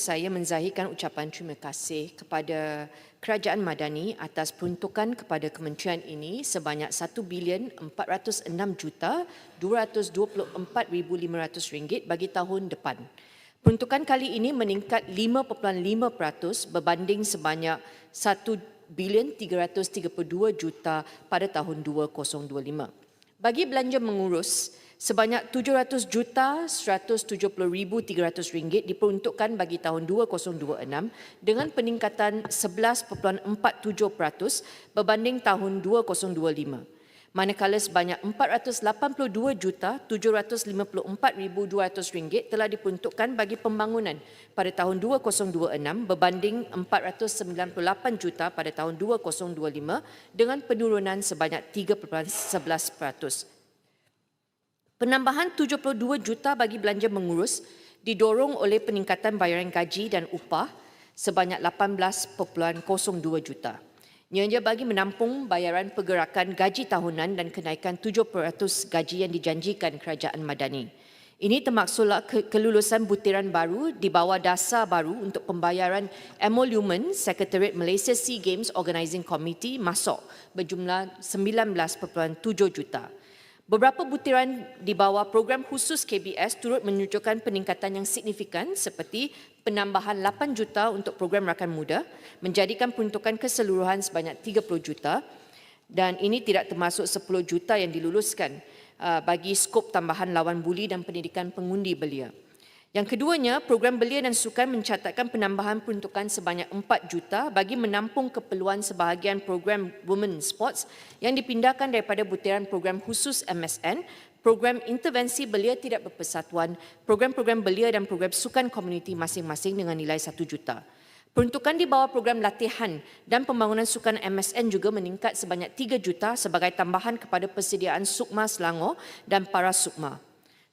saya menzahirkan ucapan terima kasih kepada Kerajaan Madani atas peruntukan kepada kementerian ini sebanyak 1 bilion 406 juta 224,500 ringgit bagi tahun depan. Peruntukan kali ini meningkat 5.5% berbanding sebanyak 1 bilion 332 juta pada tahun 2025. Bagi belanja mengurus, sebanyak 700 juta 170,300 ringgit diperuntukkan bagi tahun 2026 dengan peningkatan 11.47% berbanding tahun 2025 manakala sebanyak 482 juta 754,200 ringgit telah diperuntukkan bagi pembangunan pada tahun 2026 berbanding 498 juta pada tahun 2025 dengan penurunan sebanyak 3.11%. Penambahan 72 juta bagi belanja mengurus didorong oleh peningkatan bayaran gaji dan upah sebanyak 18.02 juta. Ianya bagi menampung bayaran pergerakan gaji tahunan dan kenaikan 7% gaji yang dijanjikan kerajaan Madani. Ini termaksudlah kelulusan butiran baru di bawah dasar baru untuk pembayaran emolument Secretariat Malaysia SEA Games Organising Committee masuk berjumlah 19.7 juta. Beberapa butiran di bawah program khusus KBS turut menunjukkan peningkatan yang signifikan seperti penambahan 8 juta untuk program rakan muda menjadikan peruntukan keseluruhan sebanyak 30 juta dan ini tidak termasuk 10 juta yang diluluskan uh, bagi skop tambahan lawan buli dan pendidikan pengundi belia. Yang keduanya, program belia dan sukan mencatatkan penambahan peruntukan sebanyak 4 juta bagi menampung keperluan sebahagian program Women Sports yang dipindahkan daripada butiran program khusus MSN, program intervensi belia tidak berpersatuan, program-program belia dan program sukan komuniti masing-masing dengan nilai 1 juta. Peruntukan di bawah program latihan dan pembangunan sukan MSN juga meningkat sebanyak 3 juta sebagai tambahan kepada persediaan Sukma Selangor dan para Sukma.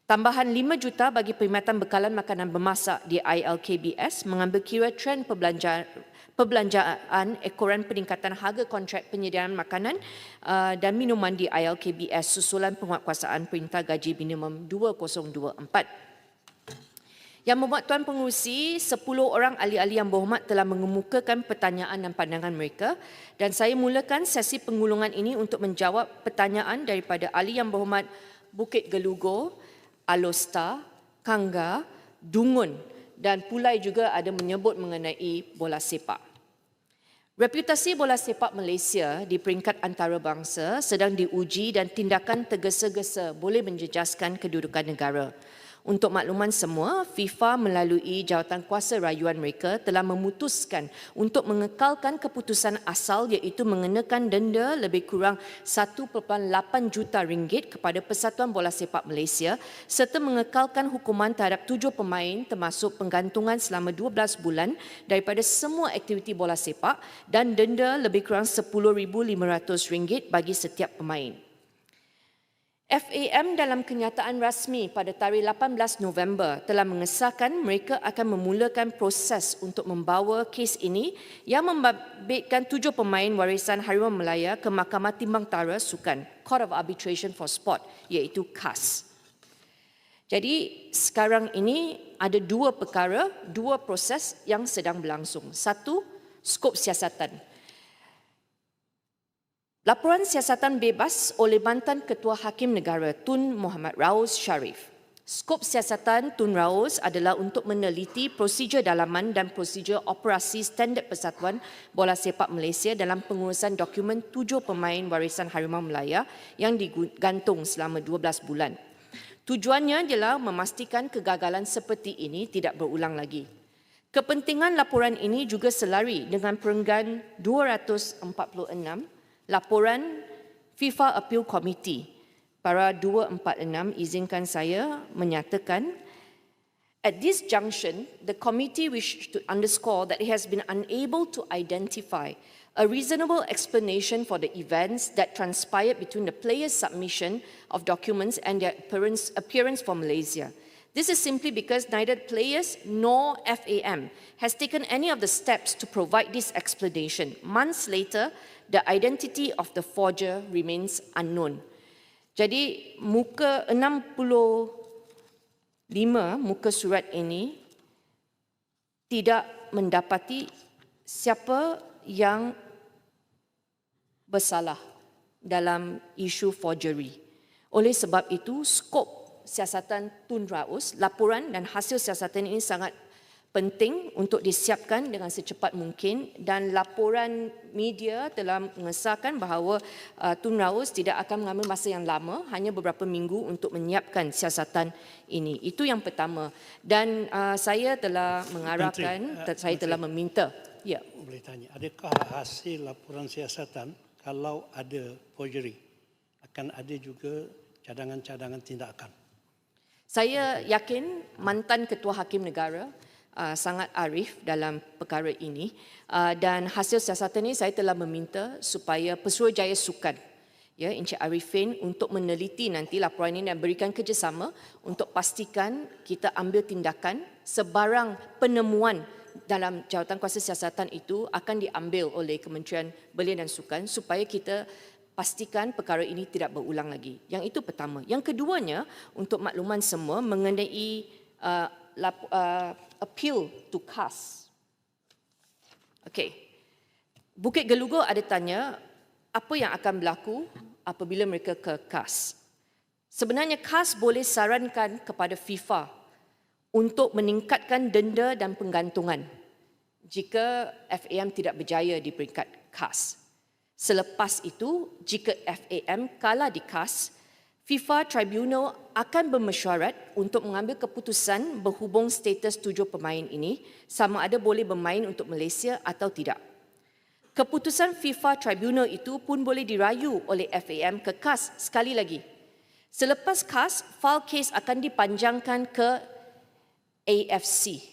Tambahan 5 juta bagi perkhidmatan bekalan makanan bermasak di ILKBS mengambil kira trend perbelanjaan perbelanjaan ekoran peningkatan harga kontrak penyediaan makanan uh, dan minuman di ILKBS susulan penguatkuasaan Perintah Gaji Minimum 2024. Yang membuat Tuan Pengurusi, 10 orang ahli-ahli yang berhormat telah mengemukakan pertanyaan dan pandangan mereka dan saya mulakan sesi pengulungan ini untuk menjawab pertanyaan daripada ahli yang berhormat Bukit Gelugo, Alosta, Kangga, Dungun dan Pulai juga ada menyebut mengenai bola sepak. Reputasi bola sepak Malaysia di peringkat antarabangsa sedang diuji dan tindakan tergesa-gesa boleh menjejaskan kedudukan negara. Untuk makluman semua, FIFA melalui jawatan kuasa rayuan mereka telah memutuskan untuk mengekalkan keputusan asal iaitu mengenakan denda lebih kurang 1.8 juta ringgit kepada Persatuan Bola Sepak Malaysia serta mengekalkan hukuman terhadap tujuh pemain termasuk penggantungan selama 12 bulan daripada semua aktiviti bola sepak dan denda lebih kurang 10,500 ringgit bagi setiap pemain. FAM dalam kenyataan rasmi pada tarikh 18 November telah mengesahkan mereka akan memulakan proses untuk membawa kes ini yang membabitkan tujuh pemain warisan Harimau Melaya ke Mahkamah Timbang Tara Sukan, Court of Arbitration for Sport, iaitu CAS. Jadi sekarang ini ada dua perkara, dua proses yang sedang berlangsung. Satu, skop siasatan. Laporan siasatan bebas oleh mantan Ketua Hakim Negara Tun Muhammad Raus Sharif. Skop siasatan Tun Raus adalah untuk meneliti prosedur dalaman dan prosedur operasi standard Persatuan Bola Sepak Malaysia dalam pengurusan dokumen tujuh pemain warisan Harimau Melaya yang digantung selama 12 bulan. Tujuannya adalah memastikan kegagalan seperti ini tidak berulang lagi. Kepentingan laporan ini juga selari dengan perenggan 246 laporan FIFA Appeal Committee para 246 izinkan saya menyatakan at this junction the committee wish to underscore that it has been unable to identify a reasonable explanation for the events that transpired between the players submission of documents and their appearance, appearance for Malaysia This is simply because neither players nor FAM has taken any of the steps to provide this explanation. Months later, the identity of the forger remains unknown. Jadi muka 65 muka surat ini tidak mendapati siapa yang bersalah dalam isu forgery. Oleh sebab itu, skop siasatan Tun Raus, laporan dan hasil siasatan ini sangat penting untuk disiapkan dengan secepat mungkin dan laporan media telah mengesahkan bahawa uh, Tun Raus tidak akan mengambil masa yang lama, hanya beberapa minggu untuk menyiapkan siasatan ini. Itu yang pertama. Dan uh, saya telah mengarahkan, Menteri, uh, saya telah meminta. Ya. Boleh tanya, adakah hasil laporan siasatan kalau ada forgery akan ada juga cadangan-cadangan tindakan? Saya yakin mantan ketua hakim negara uh, sangat arif dalam perkara ini uh, dan hasil siasatan ini saya telah meminta supaya Pesuruhjaya Sukan ya Encik Arifin untuk meneliti nanti laporan ini dan berikan kerjasama untuk pastikan kita ambil tindakan sebarang penemuan dalam jawatan kuasa siasatan itu akan diambil oleh Kementerian Belia dan Sukan supaya kita pastikan perkara ini tidak berulang lagi. Yang itu pertama. Yang keduanya untuk makluman semua mengenai uh, lap, uh, appeal to CAS. Okey. Bukit Gelugur ada tanya apa yang akan berlaku apabila mereka ke CAS. Sebenarnya CAS boleh sarankan kepada FIFA untuk meningkatkan denda dan penggantungan jika FAM tidak berjaya di peringkat CAS. Selepas itu, jika FAM kalah di CAS, FIFA Tribunal akan bermesyuarat untuk mengambil keputusan berhubung status tujuh pemain ini sama ada boleh bermain untuk Malaysia atau tidak. Keputusan FIFA Tribunal itu pun boleh dirayu oleh FAM ke CAS sekali lagi. Selepas CAS, file case akan dipanjangkan ke AFC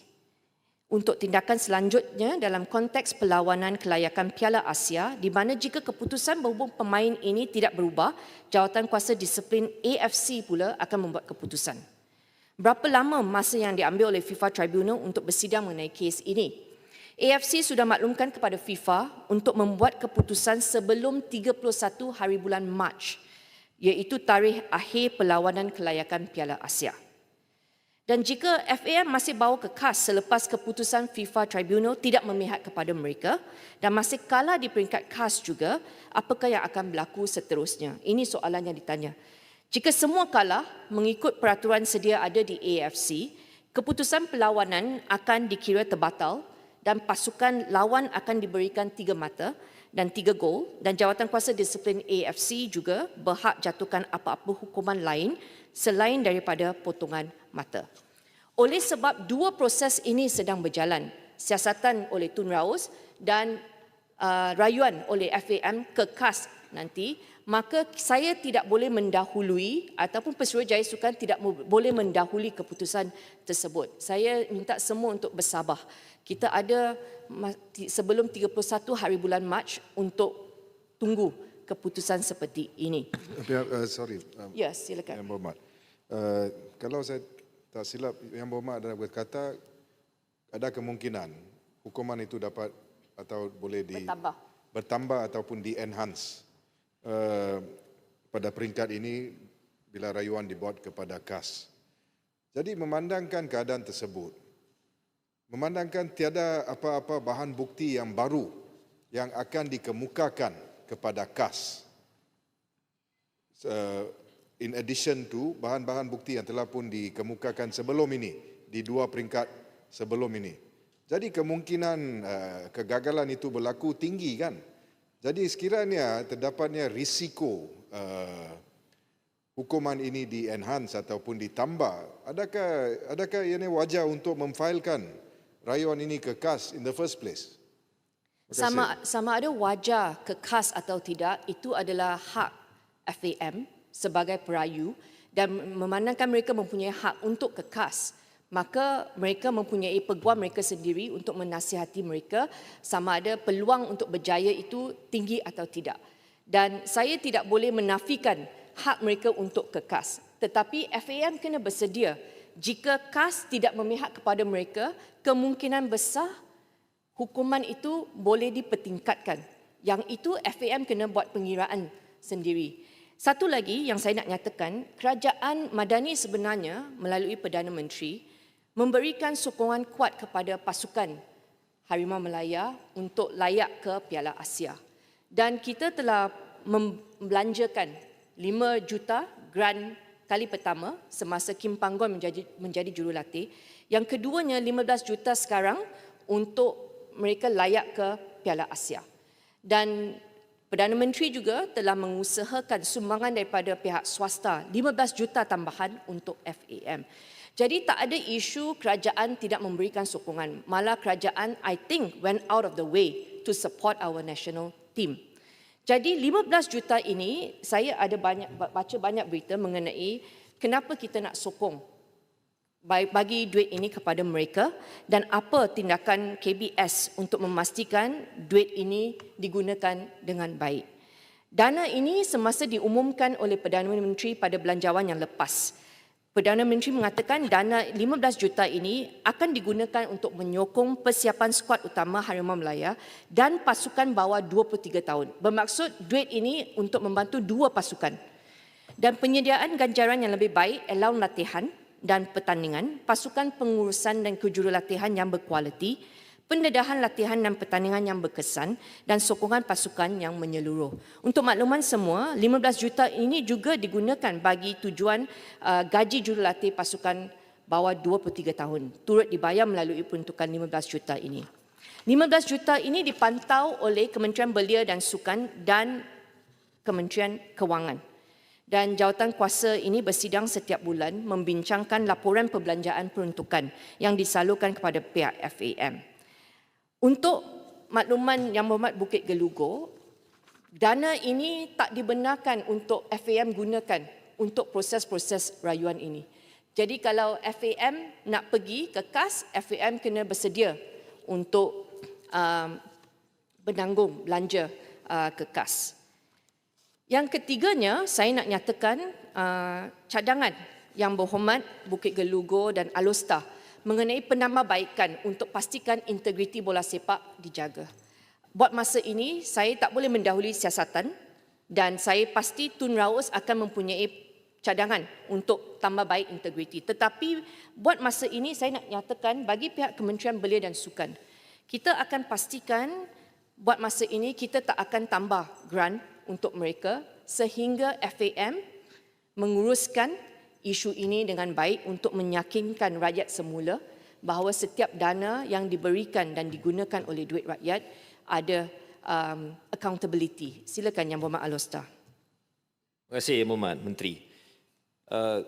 untuk tindakan selanjutnya dalam konteks perlawanan kelayakan Piala Asia di mana jika keputusan berhubung pemain ini tidak berubah, jawatan kuasa disiplin AFC pula akan membuat keputusan. Berapa lama masa yang diambil oleh FIFA Tribunal untuk bersidang mengenai kes ini? AFC sudah maklumkan kepada FIFA untuk membuat keputusan sebelum 31 hari bulan Mac iaitu tarikh akhir perlawanan kelayakan Piala Asia. Dan jika FAM masih bawa ke KAS selepas keputusan FIFA Tribunal tidak memihak kepada mereka dan masih kalah di peringkat KAS juga, apakah yang akan berlaku seterusnya? Ini soalan yang ditanya. Jika semua kalah mengikut peraturan sedia ada di AFC, keputusan perlawanan akan dikira terbatal dan pasukan lawan akan diberikan tiga mata dan tiga gol dan jawatan kuasa disiplin AFC juga berhak jatuhkan apa-apa hukuman lain selain daripada potongan mata. Oleh sebab dua proses ini sedang berjalan, siasatan oleh Tun Raus dan uh, rayuan oleh FAM ke KAS nanti, maka saya tidak boleh mendahului ataupun Pesuruhjaya Sukan tidak boleh mendahului keputusan tersebut. Saya minta semua untuk bersabar. Kita ada sebelum 31 hari bulan Mac untuk tunggu keputusan seperti ini. Uh, sorry. Um, ya, silakan. Yang berhormat. Uh, kalau saya tak silap, Yang berhormat adalah berkata ada kemungkinan hukuman itu dapat atau boleh di bertambah, bertambah ataupun di-enhance uh, pada peringkat ini bila rayuan dibuat kepada KAS. Jadi memandangkan keadaan tersebut, memandangkan tiada apa-apa bahan bukti yang baru yang akan dikemukakan kepada KAS in addition to bahan-bahan bukti yang telah pun dikemukakan sebelum ini di dua peringkat sebelum ini. Jadi kemungkinan uh, kegagalan itu berlaku tinggi kan. Jadi sekiranya terdapatnya risiko uh, hukuman ini di enhance ataupun ditambah, adakah adakah ini wajar untuk memfailkan rayuan ini ke KAS in the first place? Sama sama ada wajar ke KAS atau tidak itu adalah hak FAM sebagai perayu dan memandangkan mereka mempunyai hak untuk ke KAS maka mereka mempunyai peguam mereka sendiri untuk menasihati mereka. Sama ada peluang untuk berjaya itu tinggi atau tidak. Dan saya tidak boleh menafikan hak mereka untuk ke KAS tetapi FAM kena bersedia. Jika KAS tidak memihak kepada mereka kemungkinan besar hukuman itu boleh dipertingkatkan. Yang itu FAM kena buat pengiraan sendiri. Satu lagi yang saya nak nyatakan, kerajaan Madani sebenarnya melalui Perdana Menteri memberikan sokongan kuat kepada pasukan Harimau Melaya untuk layak ke Piala Asia. Dan kita telah membelanjakan 5 juta grant kali pertama semasa Kim Panggon menjadi menjadi jurulatih. Yang keduanya 15 juta sekarang untuk mereka layak ke Piala Asia. Dan Perdana Menteri juga telah mengusahakan sumbangan daripada pihak swasta 15 juta tambahan untuk FAM. Jadi tak ada isu kerajaan tidak memberikan sokongan. Malah kerajaan I think went out of the way to support our national team. Jadi 15 juta ini saya ada banyak baca banyak berita mengenai kenapa kita nak sokong bagi duit ini kepada mereka dan apa tindakan KBS untuk memastikan duit ini digunakan dengan baik. Dana ini semasa diumumkan oleh Perdana Menteri pada belanjawan yang lepas. Perdana Menteri mengatakan dana 15 juta ini akan digunakan untuk menyokong persiapan skuad utama Harimau Melaya dan pasukan bawah 23 tahun. Bermaksud duit ini untuk membantu dua pasukan. Dan penyediaan ganjaran yang lebih baik allowance latihan dan pertandingan, pasukan pengurusan dan kejurulatihan yang berkualiti, pendedahan latihan dan pertandingan yang berkesan dan sokongan pasukan yang menyeluruh. Untuk makluman semua, 15 juta ini juga digunakan bagi tujuan uh, gaji jurulatih pasukan bawah 23 tahun. Turut dibayar melalui peruntukan 15 juta ini. 15 juta ini dipantau oleh Kementerian Belia dan Sukan dan Kementerian Kewangan. Dan jawatan kuasa ini bersidang setiap bulan membincangkan laporan perbelanjaan peruntukan yang disalurkan kepada pihak FAM. Untuk makluman Yang Berhormat Bukit Gelugo, dana ini tak dibenarkan untuk FAM gunakan untuk proses-proses rayuan ini. Jadi kalau FAM nak pergi ke KAS, FAM kena bersedia untuk um, menanggung belanja uh, ke KAS. Yang ketiganya, saya nak nyatakan uh, cadangan yang berhormat Bukit Gelugo dan Alusta mengenai penambahbaikan untuk pastikan integriti bola sepak dijaga. Buat masa ini, saya tak boleh mendahului siasatan dan saya pasti Tun Raus akan mempunyai cadangan untuk tambah baik integriti. Tetapi buat masa ini saya nak nyatakan bagi pihak Kementerian Belia dan Sukan, kita akan pastikan buat masa ini kita tak akan tambah grant untuk mereka sehingga FAM menguruskan isu ini dengan baik untuk meyakinkan rakyat semula bahawa setiap dana yang diberikan dan digunakan oleh duit rakyat ada um, accountability. Silakan Yang Berhormat Alosta. Terima kasih Yang Berhormat Menteri. Uh,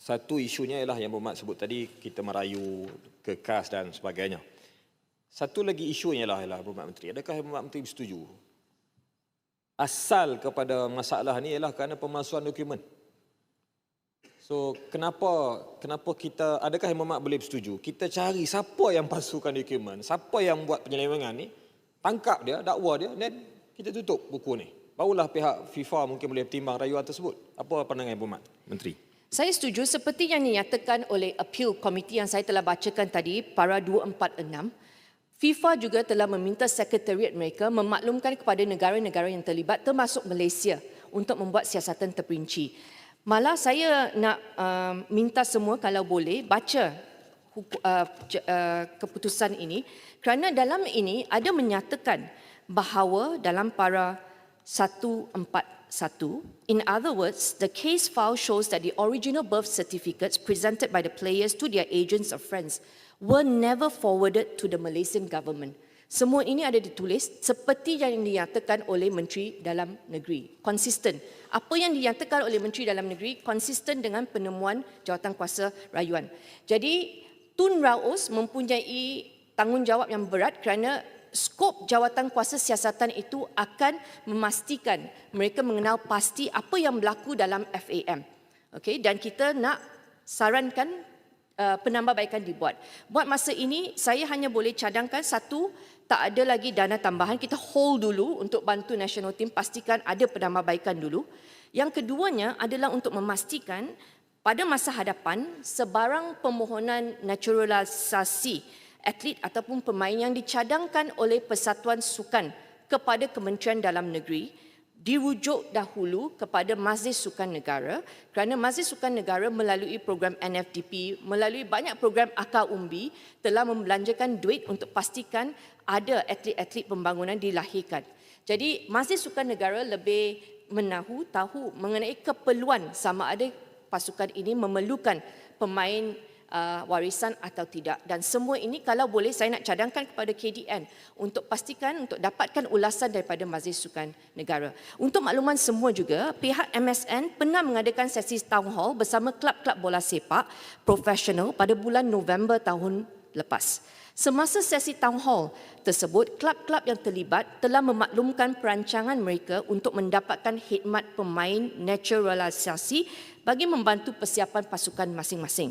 satu isunya ialah Yang Berhormat sebut tadi kita merayu ke KAS dan sebagainya. Satu lagi isunya ialah, ialah Berhormat Menteri. Adakah Yang Berhormat Menteri bersetuju? Asal kepada masalah ini ialah kerana pemalsuan dokumen. So kenapa kenapa kita adakah Imam Mak boleh bersetuju? Kita cari siapa yang palsukan dokumen, siapa yang buat penyelewengan ni, tangkap dia, dakwa dia dan kita tutup buku ni. Barulah pihak FIFA mungkin boleh timbang rayuan tersebut. Apa pandangan Imam Mak, Menteri? Saya setuju seperti yang dinyatakan oleh appeal committee yang saya telah bacakan tadi, para 246. FIFA juga telah meminta sekretariat mereka memaklumkan kepada negara-negara yang terlibat termasuk Malaysia untuk membuat siasatan terperinci. Malah saya nak uh, minta semua kalau boleh baca uh, uh, keputusan ini kerana dalam ini ada menyatakan bahawa dalam para 141 in other words the case file shows that the original birth certificates presented by the players to their agents or friends were never forwarded to the Malaysian government semua ini ada ditulis seperti yang dinyatakan oleh Menteri Dalam Negeri. Konsisten. Apa yang dinyatakan oleh Menteri Dalam Negeri konsisten dengan penemuan jawatan kuasa rayuan. Jadi Tun Raus mempunyai tanggungjawab yang berat kerana skop jawatan kuasa siasatan itu akan memastikan mereka mengenal pasti apa yang berlaku dalam FAM. Okay, dan kita nak sarankan uh, penambahbaikan dibuat. Buat masa ini, saya hanya boleh cadangkan satu tak ada lagi dana tambahan, kita hold dulu untuk bantu national team, pastikan ada penambahbaikan dulu. Yang keduanya adalah untuk memastikan pada masa hadapan sebarang permohonan naturalisasi atlet ataupun pemain yang dicadangkan oleh Persatuan Sukan kepada Kementerian Dalam Negeri dirujuk dahulu kepada Majlis Sukan Negara kerana Majlis Sukan Negara melalui program NFDP, melalui banyak program akar umbi telah membelanjakan duit untuk pastikan ada atlet-atlet pembangunan dilahirkan. Jadi Majlis Sukan Negara lebih menahu tahu mengenai keperluan sama ada pasukan ini memerlukan pemain uh, warisan atau tidak dan semua ini kalau boleh saya nak cadangkan kepada KDN untuk pastikan untuk dapatkan ulasan daripada Majlis Sukan Negara. Untuk makluman semua juga pihak MSN pernah mengadakan sesi town hall bersama klub-klub bola sepak profesional pada bulan November tahun lepas. Semasa sesi town hall tersebut, klub-klub yang terlibat telah memaklumkan perancangan mereka untuk mendapatkan khidmat pemain naturalisasi bagi membantu persiapan pasukan masing-masing.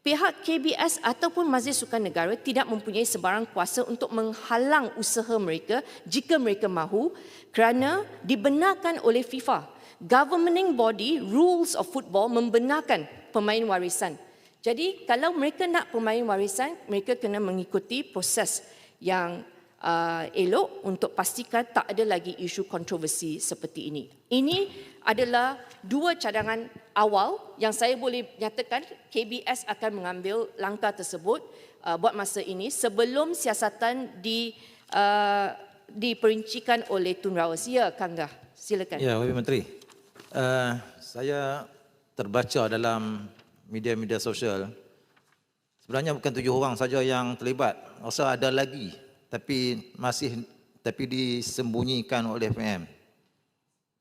Pihak KBS ataupun Majlis Sukan Negara tidak mempunyai sebarang kuasa untuk menghalang usaha mereka jika mereka mahu kerana dibenarkan oleh FIFA. Governing body rules of football membenarkan pemain warisan jadi kalau mereka nak pemain warisan, mereka kena mengikuti proses yang uh, elok untuk pastikan tak ada lagi isu kontroversi seperti ini. Ini adalah dua cadangan awal yang saya boleh nyatakan KBS akan mengambil langkah tersebut uh, buat masa ini sebelum siasatan di uh, diperincikan oleh Tun Rawes. Ya, Kangga. Silakan. Ya, Wakil Menteri. Uh, saya terbaca dalam media-media sosial, sebenarnya bukan tujuh orang saja yang terlibat. Rasa ada lagi, tapi masih tapi disembunyikan oleh PM.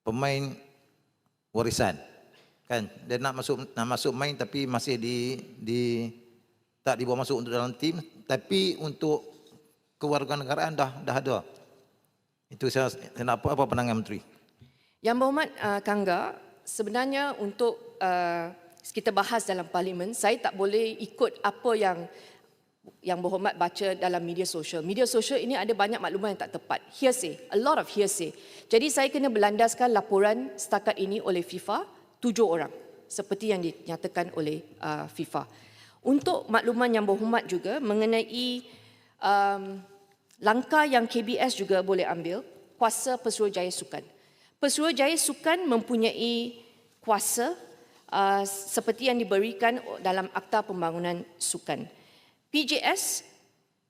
Pemain warisan. Kan? Dia nak masuk nak masuk main tapi masih di di tak dibawa masuk untuk dalam tim, tapi untuk kewarganegaraan dah dah ada. Itu saya kenapa apa pandangan menteri? Yang berhormat uh, Kangga, sebenarnya untuk uh, kita bahas dalam parlimen, saya tak boleh ikut apa yang yang berhormat baca dalam media sosial. Media sosial ini ada banyak maklumat yang tak tepat. Hearsay, a lot of hearsay. Jadi saya kena berlandaskan laporan setakat ini oleh FIFA, tujuh orang. Seperti yang dinyatakan oleh uh, FIFA. Untuk makluman yang berhormat juga mengenai um, langkah yang KBS juga boleh ambil, kuasa Pesuruhjaya Sukan. Pesuruhjaya Sukan mempunyai kuasa uh, seperti yang diberikan dalam Akta Pembangunan Sukan. PJS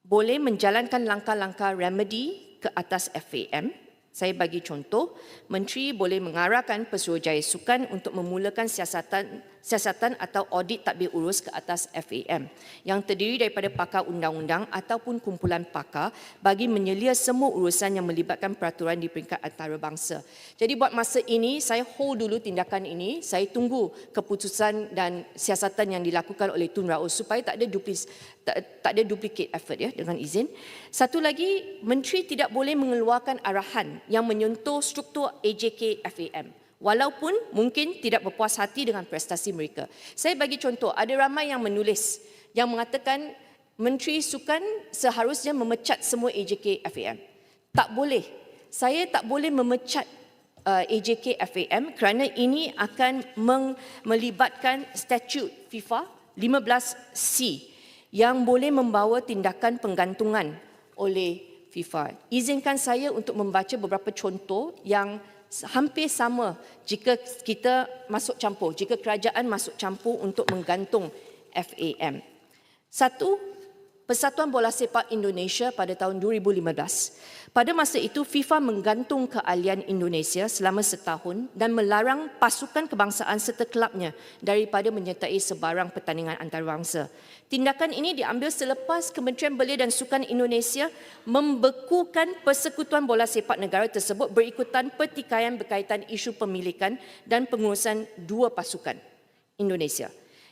boleh menjalankan langkah-langkah remedy ke atas FAM. Saya bagi contoh, menteri boleh mengarahkan Pesuruhjaya Sukan untuk memulakan siasatan siasatan atau audit tadbir urus ke atas FAM yang terdiri daripada pakar undang-undang ataupun kumpulan pakar bagi menyelia semua urusan yang melibatkan peraturan di peringkat antarabangsa. Jadi buat masa ini saya hold dulu tindakan ini, saya tunggu keputusan dan siasatan yang dilakukan oleh Tun Raus supaya tak ada duplis tak, tak ada duplicate effort ya dengan izin. Satu lagi, menteri tidak boleh mengeluarkan arahan yang menyentuh struktur AJK FAM walaupun mungkin tidak berpuas hati dengan prestasi mereka. Saya bagi contoh, ada ramai yang menulis yang mengatakan Menteri Sukan seharusnya memecat semua AJK FAM. Tak boleh. Saya tak boleh memecat uh, AJK FAM kerana ini akan melibatkan statut FIFA 15C yang boleh membawa tindakan penggantungan oleh FIFA. Izinkan saya untuk membaca beberapa contoh yang hampir sama jika kita masuk campur, jika kerajaan masuk campur untuk menggantung FAM. Satu, Persatuan Bola Sepak Indonesia pada tahun 2015. Pada masa itu, FIFA menggantung keahlian Indonesia selama setahun dan melarang pasukan kebangsaan serta kelabnya daripada menyertai sebarang pertandingan antarabangsa. Tindakan ini diambil selepas Kementerian Belia dan Sukan Indonesia membekukan persekutuan bola sepak negara tersebut berikutan pertikaian berkaitan isu pemilikan dan pengurusan dua pasukan Indonesia.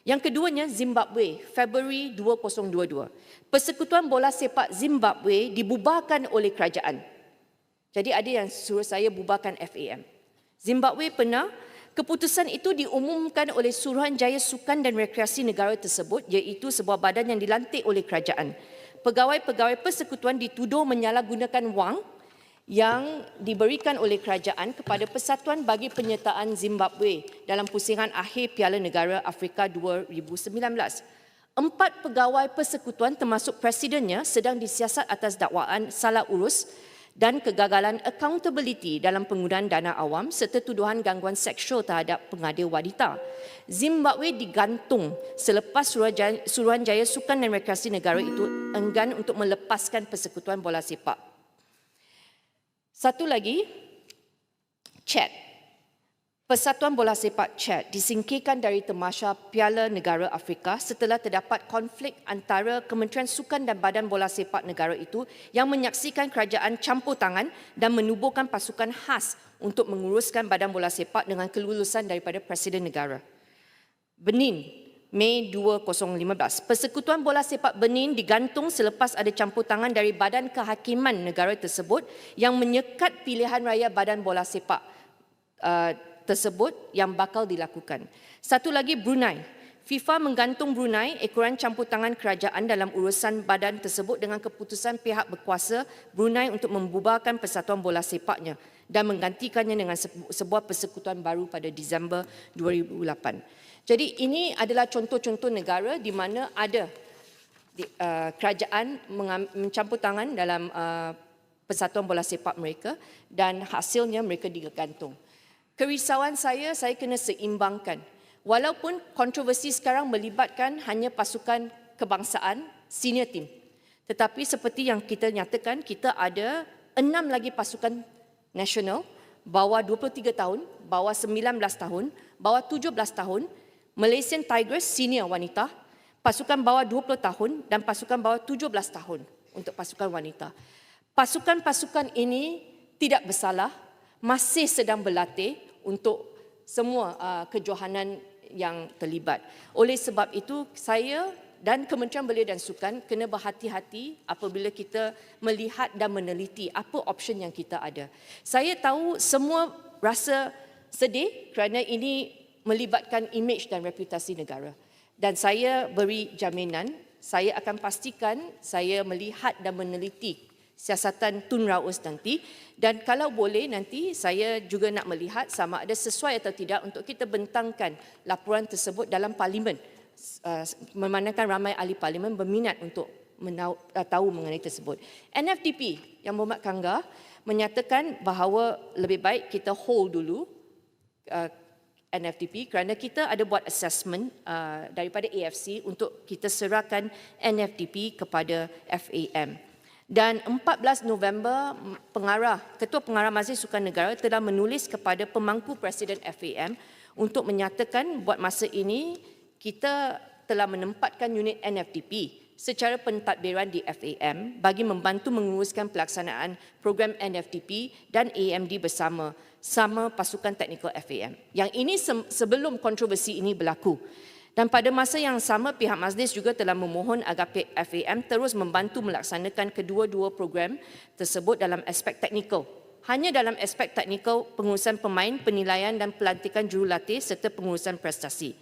Yang keduanya Zimbabwe, Februari 2022. Persekutuan Bola Sepak Zimbabwe dibubarkan oleh kerajaan. Jadi ada yang suruh saya bubarkan FAM. Zimbabwe pernah keputusan itu diumumkan oleh Suruhanjaya Sukan dan Rekreasi Negara tersebut iaitu sebuah badan yang dilantik oleh kerajaan. Pegawai-pegawai persekutuan dituduh menyalahgunakan wang yang diberikan oleh kerajaan kepada Persatuan bagi Penyertaan Zimbabwe dalam pusingan akhir Piala Negara Afrika 2019. Empat pegawai persekutuan termasuk presidennya sedang disiasat atas dakwaan salah urus dan kegagalan accountability dalam penggunaan dana awam serta tuduhan gangguan seksual terhadap pengada wanita. Zimbabwe digantung selepas Suruhanjaya, Sukan dan Rekreasi Negara itu enggan untuk melepaskan persekutuan bola sepak. Satu lagi, Chad. Persatuan Bola Sepak Chad disingkirkan dari temasha Piala Negara Afrika setelah terdapat konflik antara Kementerian Sukan dan Badan Bola Sepak negara itu yang menyaksikan kerajaan campur tangan dan menubuhkan pasukan khas untuk menguruskan Badan Bola Sepak dengan kelulusan daripada Presiden Negara. Benin, Mei 2015. Persekutuan Bola Sepak Benin digantung selepas ada campur tangan dari Badan Kehakiman negara tersebut yang menyekat pilihan raya Badan Bola Sepak uh, tersebut yang bakal dilakukan. Satu lagi Brunei. FIFA menggantung Brunei ekoran campur tangan kerajaan dalam urusan badan tersebut dengan keputusan pihak berkuasa Brunei untuk membubarkan persatuan bola sepaknya dan menggantikannya dengan sebuah persekutuan baru pada Disember 2008. Jadi ini adalah contoh-contoh negara di mana ada uh, kerajaan mencampur tangan dalam uh, persatuan bola sepak mereka dan hasilnya mereka digantung. Kerisauan saya, saya kena seimbangkan. Walaupun kontroversi sekarang melibatkan hanya pasukan kebangsaan senior team. Tetapi seperti yang kita nyatakan, kita ada enam lagi pasukan nasional bawah 23 tahun, bawah 19 tahun, bawah 17 tahun, Malaysian Tigers senior wanita, pasukan bawah 20 tahun dan pasukan bawah 17 tahun untuk pasukan wanita. Pasukan-pasukan ini tidak bersalah, masih sedang berlatih untuk semua uh, kejohanan yang terlibat. Oleh sebab itu, saya dan Kementerian Belia dan Sukan kena berhati-hati apabila kita melihat dan meneliti apa option yang kita ada. Saya tahu semua rasa sedih kerana ini melibatkan image dan reputasi negara. Dan saya beri jaminan, saya akan pastikan saya melihat dan meneliti siasatan Tun Raus nanti dan kalau boleh nanti saya juga nak melihat sama ada sesuai atau tidak untuk kita bentangkan laporan tersebut dalam parlimen uh, memandangkan ramai ahli parlimen berminat untuk menau, uh, tahu mengenai tersebut. NFDP yang Muhammad Kangga menyatakan bahawa lebih baik kita hold dulu uh, NFDP kerana kita ada buat assessment uh, daripada AFC untuk kita serahkan NFDP kepada FAM. Dan 14 November, pengarah, Ketua Pengarah Majlis Sukan Negara telah menulis kepada pemangku Presiden FAM untuk menyatakan buat masa ini kita telah menempatkan unit NFTP secara pentadbiran di FAM bagi membantu menguruskan pelaksanaan program NFTP dan AMD bersama sama pasukan teknikal FAM. Yang ini sebelum kontroversi ini berlaku. Dan pada masa yang sama, pihak majlis juga telah memohon agar FAM terus membantu melaksanakan kedua-dua program tersebut dalam aspek teknikal. Hanya dalam aspek teknikal, pengurusan pemain, penilaian dan pelantikan jurulatih serta pengurusan prestasi.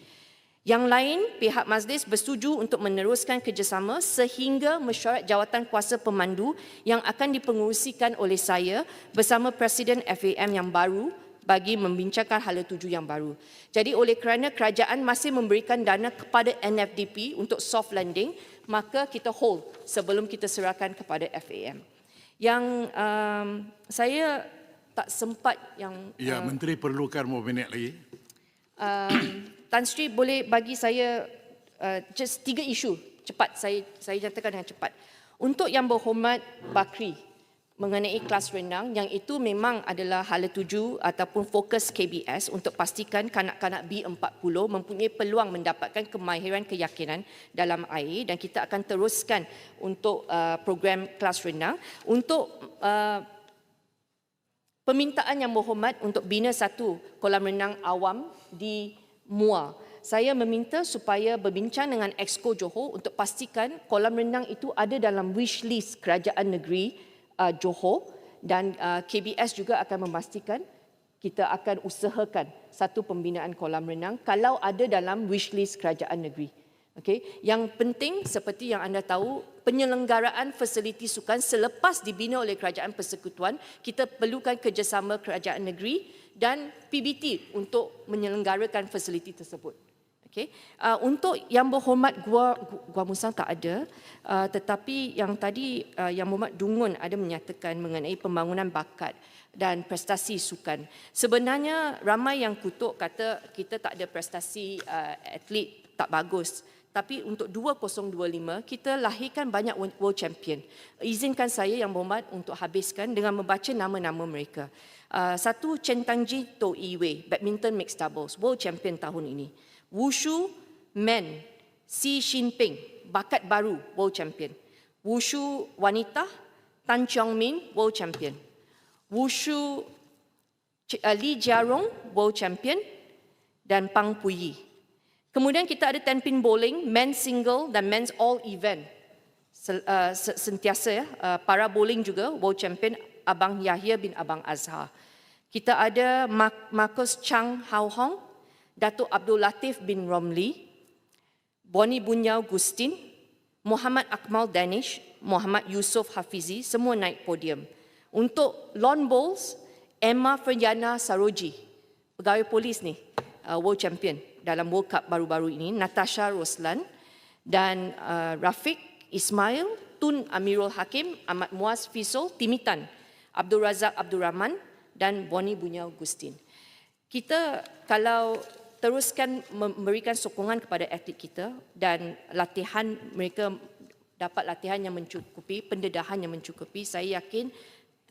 Yang lain, pihak majlis bersetuju untuk meneruskan kerjasama sehingga mesyuarat jawatan kuasa pemandu yang akan dipengurusikan oleh saya bersama Presiden FAM yang baru bagi membincangkan hala tuju yang baru. Jadi oleh kerana kerajaan masih memberikan dana kepada NFDP untuk soft landing, maka kita hold sebelum kita serahkan kepada FAM. Yang um, saya tak sempat yang... Ya, uh, Menteri perlukan beberapa minit lagi. Um, Tan Sri boleh bagi saya uh, just tiga isu cepat saya saya nyatakan dengan cepat. Untuk yang berhormat Bakri, mengenai kelas renang yang itu memang adalah hala tuju ataupun fokus KBS untuk pastikan kanak-kanak B40 mempunyai peluang mendapatkan kemahiran keyakinan dalam air dan kita akan teruskan untuk uh, program kelas renang untuk uh, permintaan yang berhormat untuk bina satu kolam renang awam di Mua. Saya meminta supaya berbincang dengan Exco Johor untuk pastikan kolam renang itu ada dalam wish list kerajaan negeri uh, Johor dan uh, KBS juga akan memastikan kita akan usahakan satu pembinaan kolam renang kalau ada dalam wish list kerajaan negeri. Okay. Yang penting seperti yang anda tahu, penyelenggaraan fasiliti sukan selepas dibina oleh kerajaan persekutuan, kita perlukan kerjasama kerajaan negeri dan PBT untuk menyelenggarakan fasiliti tersebut. Okay. Uh, untuk yang berhormat Gua Gua Musang tak ada, uh, tetapi yang tadi uh, yang Muhammad Dungun ada menyatakan mengenai pembangunan bakat dan prestasi sukan. Sebenarnya ramai yang kutuk kata kita tak ada prestasi uh, atlet tak bagus. Tapi untuk 2025 kita lahirkan banyak world champion. Izinkan saya yang berhormat untuk habiskan dengan membaca nama-nama mereka. Uh, satu Chen Tangji To Iwei, badminton mixed doubles, world champion tahun ini. Wushu men Xi Jinping bakat baru world champion. Wushu wanita Tan Chong Min world champion. Wushu uh, Li Jiarong world champion dan Pang Puyi. Kemudian kita ada ten pin bowling, men's single dan men's all event. Uh, se- Sentiasa ya, uh, para bowling juga world champion Abang Yahya bin Abang Azhar. Kita ada Marcus Chang Hao Hong, Datuk Abdul Latif bin Romli, Boni Bunyau Gustin, Muhammad Akmal Danish, Muhammad Yusof Hafizi, semua naik podium. Untuk lawn bowls, Emma Feryana Saroji, pegawai polis ni, uh, world champion dalam World Cup baru-baru ini, Natasha Roslan dan uh, Rafiq Ismail, Tun Amirul Hakim, Ahmad Muaz Fisol, Timitan, Abdul Razak Abdul Rahman dan Boni Bunyau Gustin. Kita kalau teruskan memberikan sokongan kepada atlet kita dan latihan mereka dapat latihan yang mencukupi, pendedahan yang mencukupi, saya yakin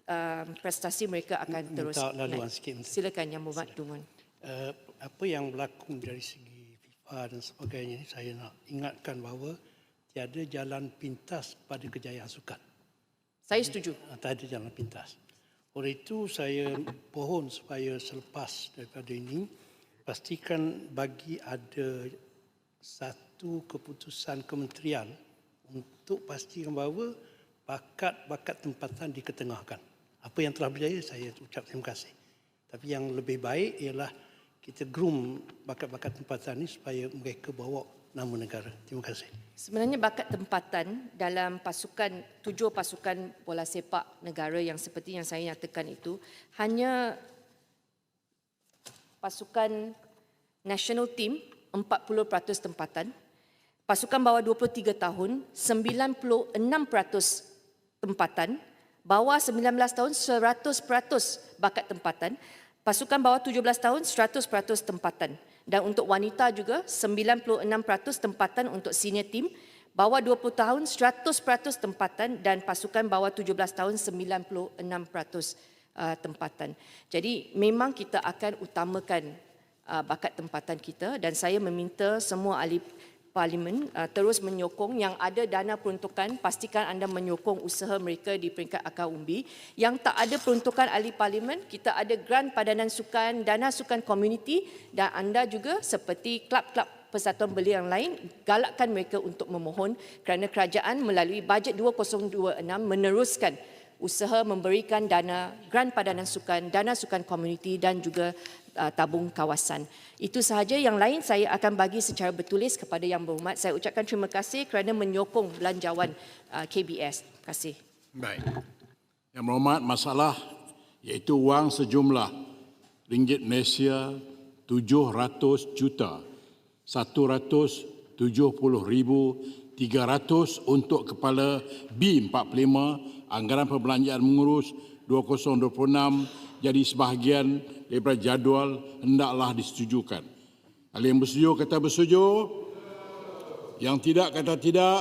uh, prestasi mereka akan Minta terus laluan naik. sikit. Silakan Yang Muhammad Dungun. Uh, apa yang berlaku dari segi FIFA dan sebagainya ini saya nak ingatkan bahawa tiada jalan pintas pada kejayaan sukan. Saya setuju. Ah, Tak ada jalan pintas. Oleh itu saya pohon supaya selepas daripada ini pastikan bagi ada satu keputusan kementerian untuk pastikan bahawa bakat-bakat tempatan diketengahkan. Apa yang telah berjaya saya ucap terima kasih. Tapi yang lebih baik ialah kita groom bakat-bakat tempatan ini supaya mereka bawa nama negara. Terima kasih. Sebenarnya bakat tempatan dalam pasukan tujuh pasukan bola sepak negara yang seperti yang saya nyatakan itu hanya pasukan national team 40% tempatan, pasukan bawah 23 tahun 96% tempatan, bawah 19 tahun 100% bakat tempatan, pasukan bawah 17 tahun 100% tempatan. Dan untuk wanita juga 96% tempatan untuk senior team, bawah 20 tahun 100% tempatan dan pasukan bawah 17 tahun 96% uh, tempatan. Jadi memang kita akan utamakan uh, bakat tempatan kita dan saya meminta semua ahli parlimen uh, terus menyokong yang ada dana peruntukan pastikan anda menyokong usaha mereka di peringkat akar umbi. Yang tak ada peruntukan ahli parlimen kita ada grant padanan sukan dana sukan komuniti dan anda juga seperti klub-klub persatuan beli yang lain galakkan mereka untuk memohon kerana kerajaan melalui bajet 2026 meneruskan usaha memberikan dana grant padanan sukan, dana sukan komuniti dan juga uh, tabung kawasan. Itu sahaja yang lain saya akan bagi secara bertulis kepada Yang Berhormat. Saya ucapkan terima kasih kerana menyokong belanjawan uh, KBS. Terima kasih. Baik. Yang berhormat masalah iaitu wang sejumlah ringgit Malaysia 700 juta 170 ribu 300 untuk kepala B45 anggaran perbelanjaan mengurus 2026 jadi sebahagian daripada jadual hendaklah disetujukan. Ahli yang bersetuju kata bersetuju. Yang tidak kata tidak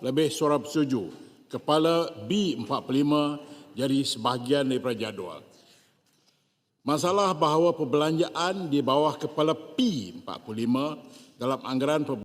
lebih suara bersetuju. Kepala B45 jadi sebahagian daripada jadual. Masalah bahawa perbelanjaan di bawah kepala P45 dalam anggaran